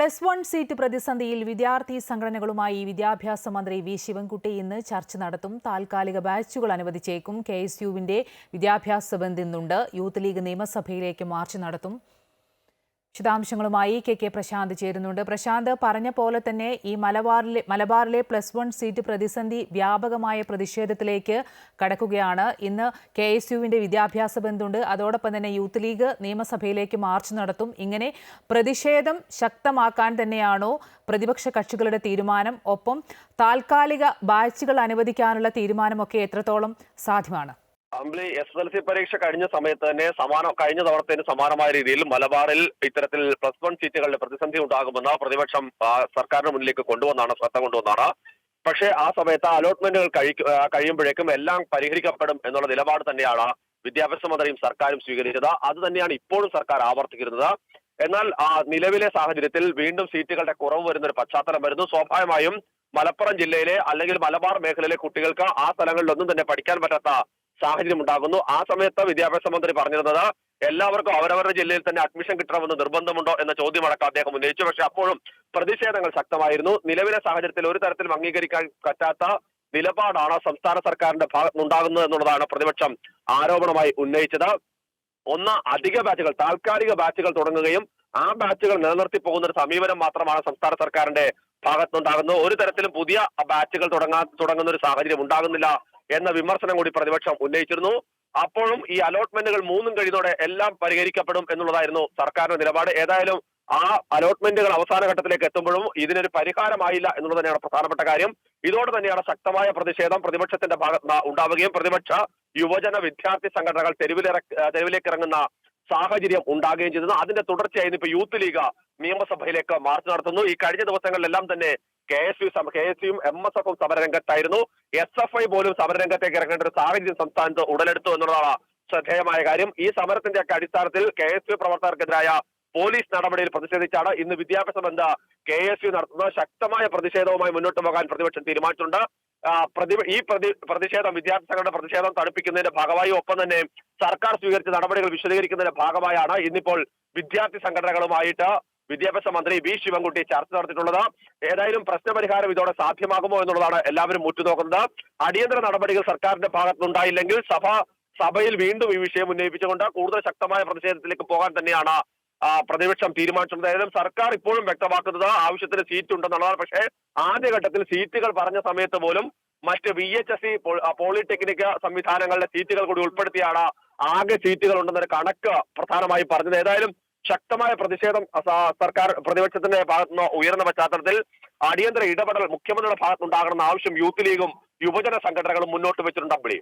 Plus one seat പ്രതിസന്ധിയിൽ വിദ്യാർത്ഥി സംഘടനകളുമായി വിദ്യാഭ്യാസ മന്ത്രി വി ശിവൻകുട്ടി ഇന്ന് ചർച്ച നടത്തും. താൽക്കാലിക ബാച്ചുകൾ അനുവദിച്ചേക്കും. കെ എസ് യുവിന്റെ വിദ്യാഭ്യാസ ബന്ദ് ഇന്നുണ്ട്. യൂത്ത് ലീഗ് നിയമസഭയിലേക്ക് മാർച്ച് നടത്തും. വിശദാംശങ്ങളുമായി കെ കെ പ്രശാന്ത് ചേരുന്നുണ്ട്. പ്രശാന്ത് പറഞ്ഞ പോലെ തന്നെ ഈ മലബാറിലെ മലബാറിലെ പ്ലസ് വൺ സീറ്റ് പ്രതിസന്ധി വ്യാപകമായ പ്രതിഷേധത്തിലേക്ക് കടക്കുകയാണ്. ഇന്ന് കെ എസ് യുവിന്റെ വിദ്യാഭ്യാസ ബന്ധുണ്ട്. അതോടൊപ്പം തന്നെ യൂത്ത് ലീഗ് നിയമസഭയിലേക്ക് മാർച്ച് നടത്തും. ഇങ്ങനെ പ്രതിഷേധം ശക്തമാക്കാൻ തന്നെയാണോ പ്രതിപക്ഷ കക്ഷികളുടെ തീരുമാനം? ഒപ്പം താൽക്കാലിക ബാച്ചുകൾ അനുവദിക്കാനുള്ള തീരുമാനമൊക്കെ എത്രത്തോളം സാധ്യമാണ്? അമ്പിളി എസ് എൽ സി പരീക്ഷ കഴിഞ്ഞ സമയത്ത് തന്നെ സമാനം കഴിഞ്ഞ തവണത്തിന് സമാനമായ രീതിയിൽ മലബാറിൽ ഇത്തരത്തിൽ പ്ലസ് വൺ സീറ്റുകളുടെ പ്രതിസന്ധി ഉണ്ടാകുമെന്ന് പ്രതിപക്ഷം സർക്കാരിന് മുന്നിലേക്ക് കൊണ്ടുവന്നാണ് ശ്രദ്ധ കൊണ്ടുവന്നാണ്. പക്ഷേ ആ സമയത്ത് അലോട്ട്മെന്റുകൾ കഴിയുമ്പോഴേക്കും എല്ലാം പരിഹരിക്കപ്പെടും എന്നുള്ള നിലപാട് തന്നെയാണ് വിദ്യാഭ്യാസ മന്ത്രിയും സർക്കാരും സ്വീകരിച്ചത്. അത് തന്നെയാണ് ഇപ്പോഴും സർക്കാർ ആവർത്തിക്കുന്നത്. എന്നാൽ ആ നിലവിലെ സാഹചര്യത്തിൽ വീണ്ടും സീറ്റുകളുടെ കുറവ് വരുന്ന ഒരു പശ്ചാത്തലം വരുന്നു. സ്വാഭാവികമായും മലപ്പുറം ജില്ലയിലെ അല്ലെങ്കിൽ മലബാർ മേഖലയിലെ കുട്ടികൾക്ക് ആ സ്ഥലങ്ങളിലൊന്നും തന്നെ പഠിക്കാൻ പറ്റാത്ത സാഹചര്യം ഉണ്ടാകുന്നു. ആ സമയത്ത് വിദ്യാഭ്യാസ മന്ത്രി പറഞ്ഞിരുന്നത് എല്ലാവർക്കും അവരവരുടെ ജില്ലയിൽ തന്നെ അഡ്മിഷൻ കിട്ടണമെന്ന് നിർബന്ധമുണ്ടോ എന്ന ചോദ്യമടക്കം അദ്ദേഹം ഉന്നയിച്ചു. പക്ഷെ അപ്പോഴും പ്രതിഷേധങ്ങൾ ശക്തമായിരുന്നു. നിലവിലെ സാഹചര്യത്തിൽ ഒരു തരത്തിൽ അംഗീകരിക്കാൻ പറ്റാത്ത നിലപാടാണ് സംസ്ഥാന സർക്കാരിന്റെ ഭാഗത്തുനിന്നുണ്ടാകുന്നത് എന്നുള്ളതാണ് പ്രതിപക്ഷം ആരോപണമായി ഉന്നയിച്ചത്. ഒന്ന് അധിക ബാച്ചുകൾ താൽക്കാലിക ബാച്ചുകൾ തുടങ്ങുകയും ആ ബാച്ചുകൾ നിലനിർത്തി പോകുന്ന ഒരു സമീപനം മാത്രമാണ് സംസ്ഥാന സർക്കാരിന്റെ ഭാഗത്തുനിന്നുണ്ടാകുന്നത്. ഒരു തരത്തിലും പുതിയ ബാച്ചുകൾ തുടങ്ങാൻ തുടങ്ങുന്ന ഒരു സാഹചര്യം ഉണ്ടാകുന്നില്ല. എന്ന വിമർശനം കൂടി പ്രതിപക്ഷം ഉന്നയിച്ചിരുന്നു. അപ്പോഴും ഈ അലോട്ട്മെന്റുകൾ മൂന്നും കഴിയുന്നതോടെ എല്ലാം പരിഹരിക്കപ്പെടും എന്നുള്ളതായിരുന്നു സർക്കാരിന്റെ നിലപാട്. ഏതായാലും ആ അലോട്ട്മെന്റുകൾ അവസാന ഘട്ടത്തിലേക്ക് എത്തുമ്പോഴും ഇതിനൊരു പരിഹാരമായില്ല എന്നുള്ളത് തന്നെയാണ് പ്രധാനപ്പെട്ട കാര്യം. ഇതോടെ തന്നെയാണ് ശക്തമായ പ്രതിഷേധം പ്രതിപക്ഷത്തിന്റെ ഭാഗത്ത് ഉണ്ടാവുകയും പ്രതിപക്ഷ യുവജന വിദ്യാർത്ഥി സംഘടനകൾ തെരുവിലിറ തെരുവിലേക്ക് ഇറങ്ങുന്ന സാഹചര്യം ഉണ്ടാകുകയും ചെയ്തത് അതിന്റെ തുടർച്ചയായി ഇപ്പൊ യൂത്ത് ലീഗ് നിയമസഭയിലേക്ക് മാർച്ച് നടത്തുന്നു. ഈ കഴിഞ്ഞ ദിവസങ്ങളിലെല്ലാം തന്നെ K S U K S യുവും M S എഫും സമരരംഗത്തായിരുന്നു. എസ് എഫ് ഐ പോലും സമരരംഗത്തേക്ക് ഇറങ്ങേണ്ട ഒരു സാഹചര്യം സംസ്ഥാനത്ത് ഉടലെടുത്തു എന്നുള്ളതാണ് ശ്രദ്ധേയമായ കാര്യം. ഈ സമരത്തിന്റെ ഒക്കെ അടിസ്ഥാനത്തിൽ കെ എസ് യു പ്രവർത്തകർക്കെതിരായ പോലീസ് നടപടിയിൽ പ്രതിഷേധിച്ചാണ് ഇന്ന് വിദ്യാഭ്യാസ ബന്ധ കെ എസ് യു നടത്തുന്ന ശക്തമായ പ്രതിഷേധവുമായി മുന്നോട്ട് പോകാൻ പ്രതിപക്ഷം തീരുമാനിച്ചിട്ടുണ്ട്. ഈ പ്രതി പ്രതിഷേധം വിദ്യാർത്ഥികളുടെ പ്രതിഷേധം തണുപ്പിക്കുന്നതിന്റെ ഭാഗമായി ഒപ്പം തന്നെ സർക്കാർ സ്വീകരിച്ച നടപടികൾ വിശദീകരിക്കുന്നതിന്റെ ഭാഗമായാണ് ഇന്നിപ്പോൾ വിദ്യാർത്ഥി സംഘടനകളുമായിട്ട് വിദ്യാഭ്യാസ മന്ത്രി വി ശിവൻകുട്ടി ചർച്ച നടത്തിയിട്ടുള്ളത്. ഏതായാലും പ്രശ്നപരിഹാരം ഇതോടെ സാധ്യമാകുമോ എന്നുള്ളതാണ് എല്ലാവരും ഉറ്റുനോക്കുന്നത്. അടിയന്തര നടപടികൾ സർക്കാരിന്റെ ഭാഗത്തുനിന്നുണ്ടായില്ലെങ്കിൽ സഭ സഭയിൽ വീണ്ടും ഈ വിഷയം ഉന്നയിപ്പിച്ചുകൊണ്ട് കൂടുതൽ ശക്തമായ പ്രതിഷേധത്തിലേക്ക് പോകാൻ തന്നെയാണ് പ്രതിപക്ഷം തീരുമാനിച്ചിട്ടുള്ളത്. ഏതായാലും സർക്കാർ ഇപ്പോഴും വ്യക്തമാക്കുന്നത് ആവശ്യത്തിന് സീറ്റ് ഉണ്ടെന്നുള്ളതാണ്. പക്ഷേ ആദ്യഘട്ടത്തിൽ സീറ്റുകൾ പറഞ്ഞ സമയത്ത് പോലും മറ്റ് വി എച്ച് എസ് പോളിടെക്നിക് സംവിധാനങ്ങളുടെ സീറ്റുകൾ കൂടി ഉൾപ്പെടുത്തിയാണ് ആകെ സീറ്റുകൾ ഉണ്ടെന്നൊരു കണക്ക് പ്രധാനമായും പറഞ്ഞത്. ഏതായാലും ശക്തമായ പ്രതിഷേധം സർക്കാർ പ്രതിപക്ഷത്തിന്റെ ഭാഗത്തുനിന്ന് ഉയർന്ന പശ്ചാത്തലത്തിൽ അടിയന്തര ഇടപെടൽ മുഖ്യമന്ത്രിയുടെ ഭാഗത്തുനിന്നുണ്ടാകണമെന്ന ആവശ്യം യൂത്ത് ലീഗും യുവജന സംഘടനകളും മുന്നോട്ട് വെച്ചിട്ടുണ്ട് അമ്പിളി.